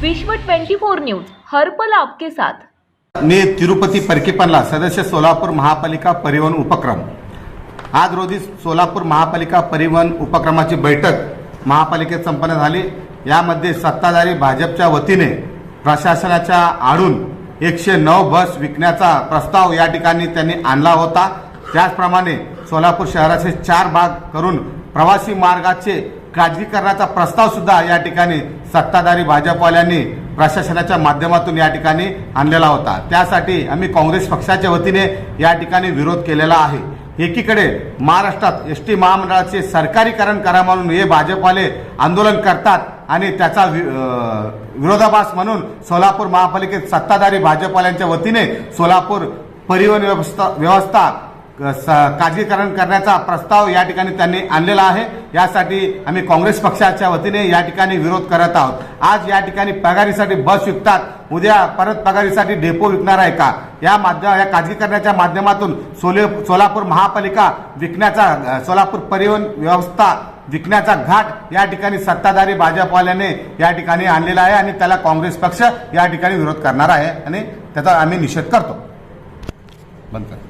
विश्व 24 न्यूज हर्पल आपके साथ. मी तिरुपती परकीपनला सदस्य सोलापूर महापालिका परिवहन उपक्रम. आज रोजी सोलापूर महापालिका परिवहन उपक्रमाची बैठक महापालिकेत संपन्न झाली. यामध्ये सत्ताधारी भाजपच्या वतीने प्रशासनाच्या आडून एकशे नऊ बस विकण्याचा प्रस्ताव या ठिकाणी त्यांनी आणला होता. त्याचप्रमाणे सोलापूर शहराचे चार भाग करून प्रवासी मार्गाचे खाजगीकरणाचा प्रस्ताव सुद्धा या ठिकाणी सत्ताधारी भाजपवाल्यांनी प्रशासनाच्या माध्यमातून या ठिकाणी आणलेला होता. त्यासाठी आम्ही काँग्रेस पक्षाच्या वतीने या ठिकाणी विरोध केलेला आहे. एकीकडे महाराष्ट्रात एस टी महामंडळाचे सरकारीकरण करा म्हणून हे भाजपवाले आंदोलन करतात आणि त्याचा वि- विरोधाभास म्हणून सोलापूर महापालिकेत सत्ताधारी भाजपवाल्यांच्या वतीने सोलापूर परिवहन व्यवस्था व्यवस्था स- खाजगीकरण करण्याचा प्रस्ताव या ठिकाणी त्यांनी आणलेला आहे. यासाठी आम्ही काँग्रेस पक्षाच्या वतीने या ठिकाणी विरोध करत आहोत. आज या ठिकाणी पगारीसाठी बस विकतात. उद्या परत पगारीसाठी डेपो विकणार आहे का? या माध्यम या खाजगीकरणाच्या माध्यमातून सोले सोलापूर महापालिका विकण्याचा सोलापूर परिवहन व्यवस्था विकण्याचा घाट या ठिकाणी सत्ताधारी भाजपवाल्याने या ठिकाणी आणलेला आहे आणि त्याला काँग्रेस पक्ष या ठिकाणी विरोध करणार आहे. आणि त्याचा आम्ही निषेध करतो. बंद कर.